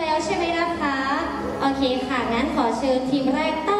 แล้วใช่ไหมนะคะ โอเคค่ะ งั้นขอเชิญทีมแรกตั้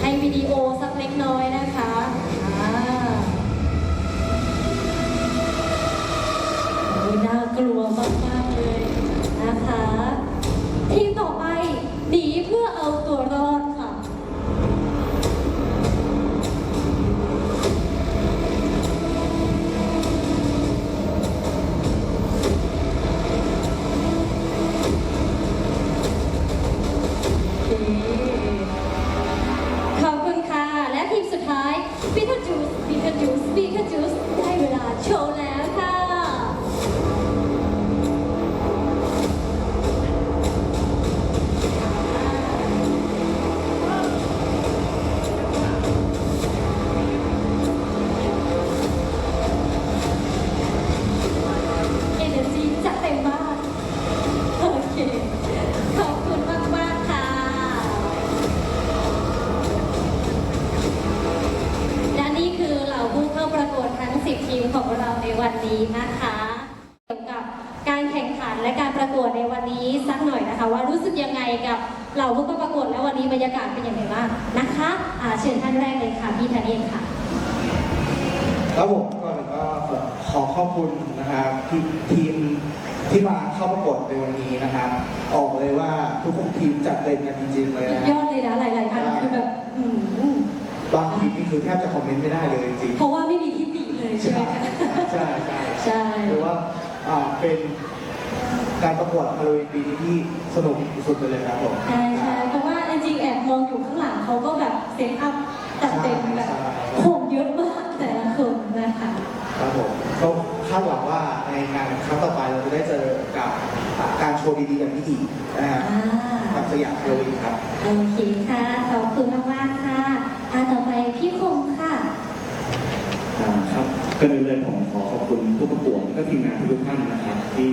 ให้วิดีโอสักเล็กน้อยนะคะน่ากลัวมากๆ มาเข้าประกวดในวันนี้นะครับออกเลยว่าทุกคนทีมจัดเต็มกันจริงๆเลยนะยอดเลยนะหลายๆท่านคือแบบบางทีนี่คือแทบจะคอมเมนต์ไม่ได้เลยจริงเพราะว่าไม่มีที่ติเลยใช่ไหมใช่ใช่ใช่หรือว่าเป็นการประกวดฮาโลวีนปีนี้ที่สนุกสุดเลยครับผมใช่ใช่เพราะว่าจริงๆแอบมองอยู่ข้างหลังเขาก็แบบเซตอัพจัดเต็มแบบโหมเยอะมากแต่ละคน นะคะครับผมก็คาดหวังว่าในงานครั้งต่อไปเราจะได้เจอกับอ่าการโชว์ดีๆอย่างนี้อีกนะฮะอ่า กับสยามฮาโลวีนครับ โอเคค่ะ ขอบคุณมากๆค่ะอ่าต่อไปพี่คงค่ะ อ่าครับก็เลยเลยผมขอขอบคุณผู้ประกวดและก็ทีมงานทุกท่านนะครับ ที่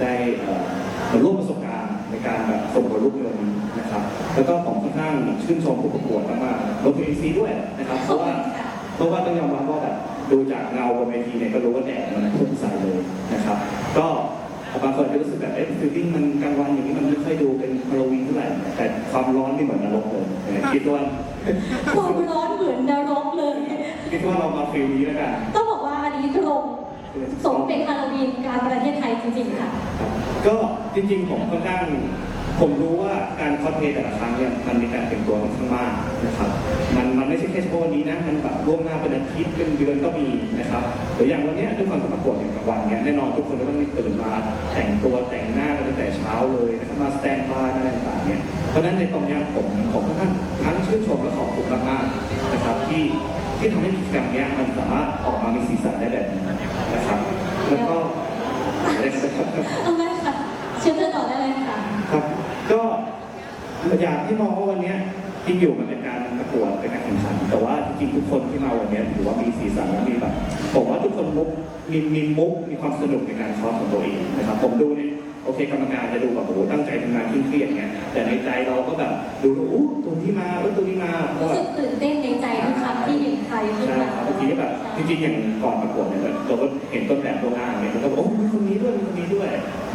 ได้เอ่อมาร่วมประสบการณ์ในการแบบส่งผลลูกเรือนี้นะครับ แล้วก็ผมค่อนข้างชื่นชมผู้ประกวดมากๆรวมถึงเอซีด้วยนะครับเพราะว่าเพราะว่าต้องยอมรับว่าแบบ ดูจากเงาบนเวทีเนี่ยก็รู้ว่าแดดมันพุ่งใส่เลยนะครับ ก็บางคนก็รู้สึกแบบเอ๊ะฟิลลิ่งมันกลางวันอย่างนี้มันไม่ค่อยดูเป็นฮาโลวีนเท่าไหร่แต่ความร้อนนี่เหมือนนรกเลยคิดว่าความร้อนเหมือนนรกเลยคิดว่าเรามาฟิลนี้แล้วกันต้องบอกว่าอันนี้ตรงสมเป็นฮาโลวีนกลารประเทศไทยจริงๆค่ะครับก็จริงๆผมค่อนข้าง ผมรู้ว่าการคอสเพลย์แต่ละครั้งเนี่ยมันมีการเตรียมตัวค่อนข้างมากนะครับมันมันไม่ใช่แค่เฉพาะวันนี้นะมันแบบล่วงหน้าเป็นอาทิตย์เป็นเดือนก็มีนะครับหรืออย่างวันเนี้ยด้วยความที่ประกวดอย่างกับวันเนี้ยแน่นอนทุกคนก็ต้องมีตื่นมาแต่งตัวแต่งหน้ากันตั้งแต่เช้าเลยนะครับมาสแตนบายอะไรต่างๆเนี่ยเพราะฉะนั้นในตรงเนี้ยผมผมค่อนข้างทั้งชื่นชมและขอบคุณมากๆนะครับที่ที่ทำให้กิจกรรมเนี้ยมันสามารถออกมามีสีสันได้แบบนี้นะครับแล้วก็อะไรนะครับเอาไหมค่ะเชิญเธอต่อได้เลยค่ะครับ ก็อยากให้มองว่าวันเนี้ยจริงอยู่มันเป็นการประกวดเป็นการแข่งขัน แต่ว่าจริงๆทุกคนที่มาวันเนี้ยถือว่ามีสีสันและมีแบบผมว่าทุกคนมุกมีมีมุกมีความสนุกในการซ้อมของตัวเองนะครับ ผมดูเนี่ยโอเคกรรมการจะดูแบบโอ้โหตั้งใจทำงานเครียดๆไงแต่ในใจเราก็แบบดูว่าอู้ตัวนี้มาเออตัวนี้มาเพราะรู้ว่าสึกตื่นเต้นในใจทุกครั้งที่เห็นใครขึ้นใช่มาครับบางทีก็แบบจริงๆอย่างก่อนประกวดเนี่ยเราก็เห็นต้นแบบตัวงานเนี่ยแล้วก็บอกโอ้มีคนนี้ด้วยมีคนนี้ด้วย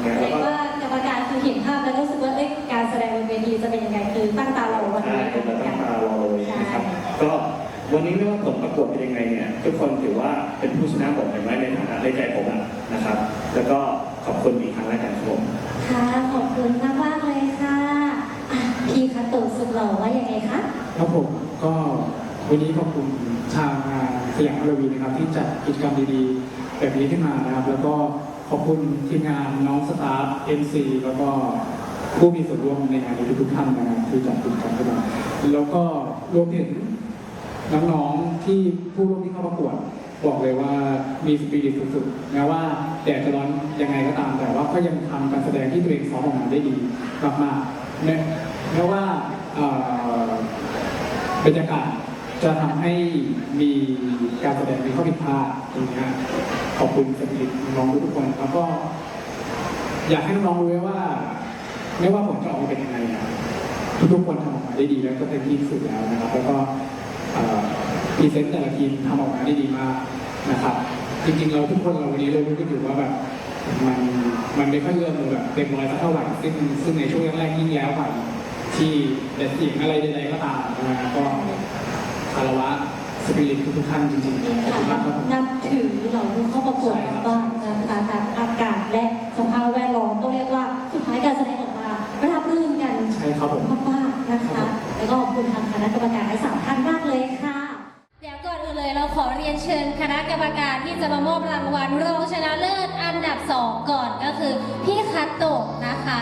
เนี่ยเรีแล้ยวกก็ว่าก รรมการคือเห็นภาพแล้วรู้สึกว่าเอ้ยการแสดงบนเวทีจะเป็นยังไงคือตั้งตารอวันใช่นี้เป็นเหมือนตั้กังนตารอเลยนะครับก็วันนี้ไม่ว่าผลประกวดเป็นยังไงเนี่ยทุกคนถือว่าเป็นผู้ชนะหมดเห็นไหมในฐานะในใจผมอะนะครับ แล้วก็ขอบคุณอีกครั้งแล้วกันครับผมค่ะขอบคุณมากมากๆเลยค่ะอะพี่คาโตะสุดหล่อว่ายังไงคะครับผมก็วันนี้ขอบคุณทางงานสยามฮาโลวีนนะครับ ที่จัดกิจกรรมดีๆ แบบนี้ขึ้นมานะครับ แล้วก็ ขอบคุณทีมงานน้องสตาฟเอ็มซีแล้วก็ผู้มีส่วนร่วมในงานนี้ทุกท่านนะครับที่จัดกิจกรรมขึ้นมาแล้วก็รวมถึงน้องๆที่ผู้ร่วมที่เข้าประกวดบอกเลยว่ามีสปิริตสุดๆแม้ว่าแดดจะร้อนยังไงก็ตาม แต่ว่าก็ยังทำการแสดงที่ตัวเองซ้อมออกมาได้ดีมากๆแม้ว่าบรรยากาศ จะทำให้มีการแสดงมีข้อผิดพลาดตรงเนี้ยขอบคุณสปิริตน้องทุกคนแล้วก็ อยากให้น้องรู้ไว้ว่า ไม่ว่าผลจะออกมาเป็นยังไงอะทุกๆคนทำออกมาได้ดีแล้วก็เต็มที่สุดแล้วนะครับ แล้วก็พรีเซนต์แต่ละทีมทำออกมาได้ดีมากนะครับ จริงๆเราทุกคนเราวันนี้เรารู้กันอยู่ว่าแบบมันมันไม่ค่อยเอื้อมเลยแบบเต็มร้อยสักเท่าไหร่ซึ่งซึ่งในช่วงแรกๆยิ่งแล้วไปที่เด็ดสิ่งอะไรใดๆก็ตามนะฮะก็ คารวะสปิริตทุกๆท่านจริงนี่ๆขอบค่ะคุณมากครับผม นับถือเหล่าผู้เข้าประกวดบ้างนะคะทั้งอากาศและสภาพแวดล้อมต้องเรียกว่าสุดท้ายการแสดงออกมาราบรื่นกันใช่ครับผม มากๆนะคะ แล้วก็ขอบคุณทางคณะกรรมการทั้งสามท่านมากเลยค่ะ เดี๋ยวก่อนอื่นเลยเราขอเรียนเชิญคณะกรรมการที่จะมามอบรางวัลรองชนะเลิศอันดับสองก่อนก็คือพี่คัตโตะนะคะ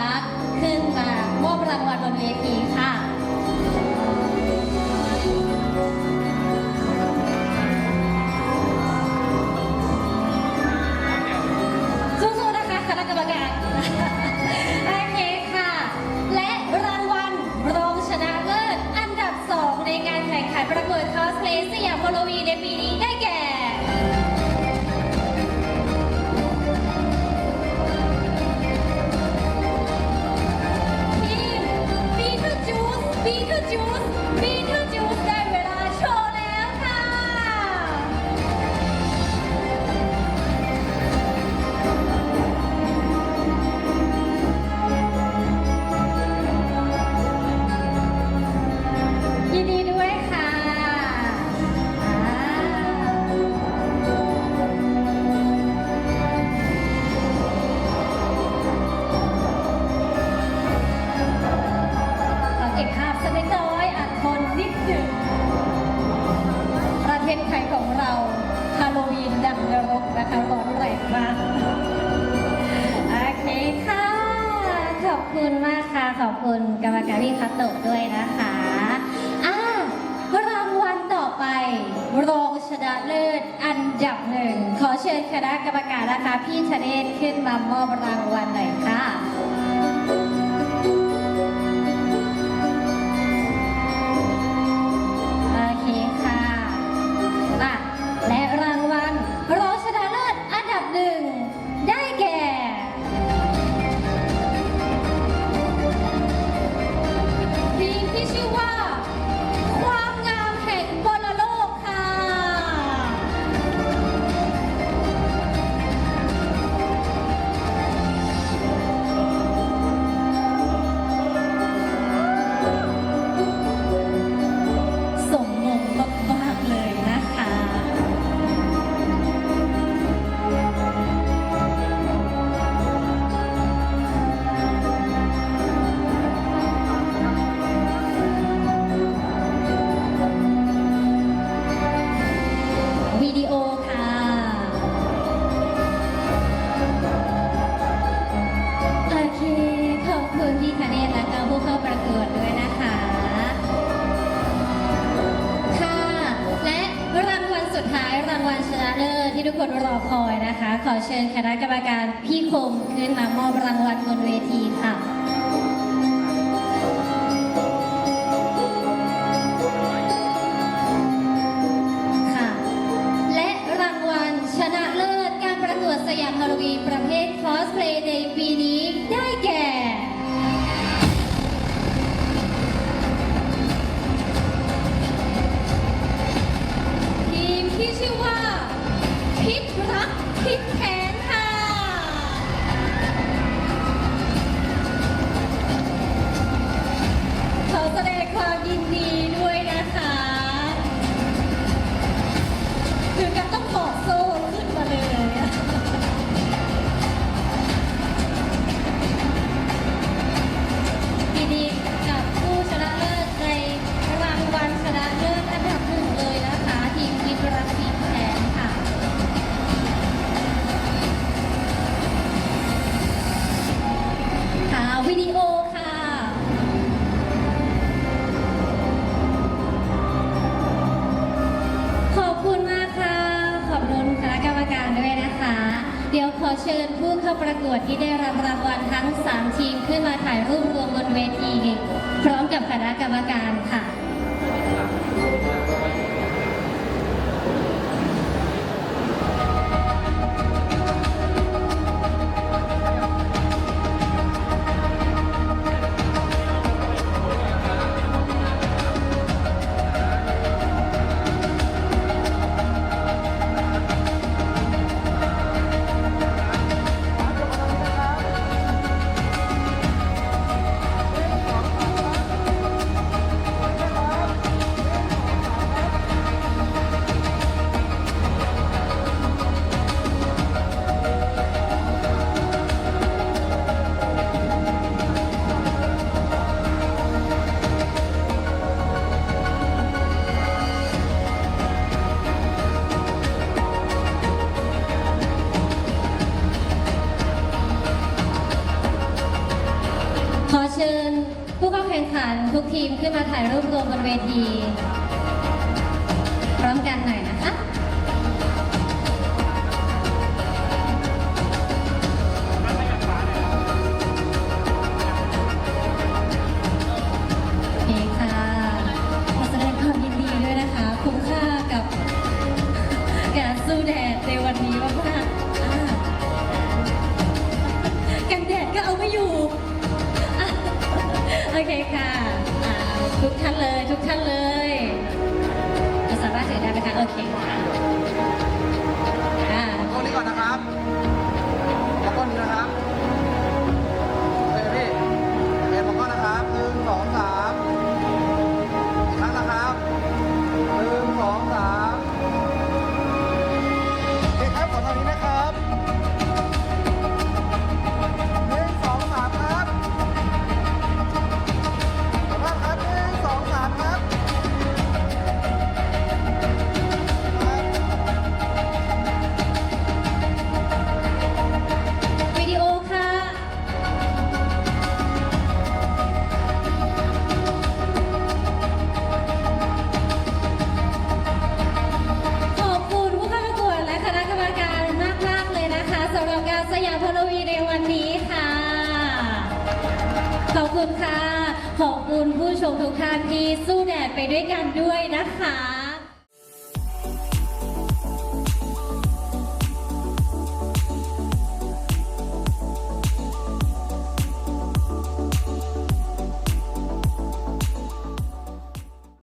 ขึ้นมามอบรางวัลบนเวทีค่ะ ขอเชิญคณะกรรมการนะคะ พี่ชเนศขึ้นมามอบรางวัลหน่อยค่ะ ขอเชิญคณะกรรมการพี่คมขึ้นมามอบรางวัลบนเวทีค่ะค่ะ และรางวัลชนะเลิศการประกวดสยามฮาโลวีนประเภทคอสเพลย์ในปีนี้ได้แก่ อเชิญผู้เข้าประกวดที่ได้รับรางวัลทั้ง 3 ทีมขึ้นมาถ่ายรูปรวมบนเวที พร้อมกับคณะกรรมการ ทีมขึ้นมาถ่ายรูปรวมบนเวทีพร้อมกันหน่อยนะคะโอเคค่ะขอแสดงความดีดีด้วยนะคะคุ้มค่ากับแก่สู้แดดในวันนี้มากๆอ่ากันแดดก็เอาไม่อยู่ โอเคค่ะ ทุกท่านเลย ทุกท่านเลยสามารถถือได้ไหมคะ โอเคค่ะอ่าตัวนี้ก่อนนะครับ คุณผู้ชมทุกท่านที่สู้แดดไปด้วยกันด้วยนะคะ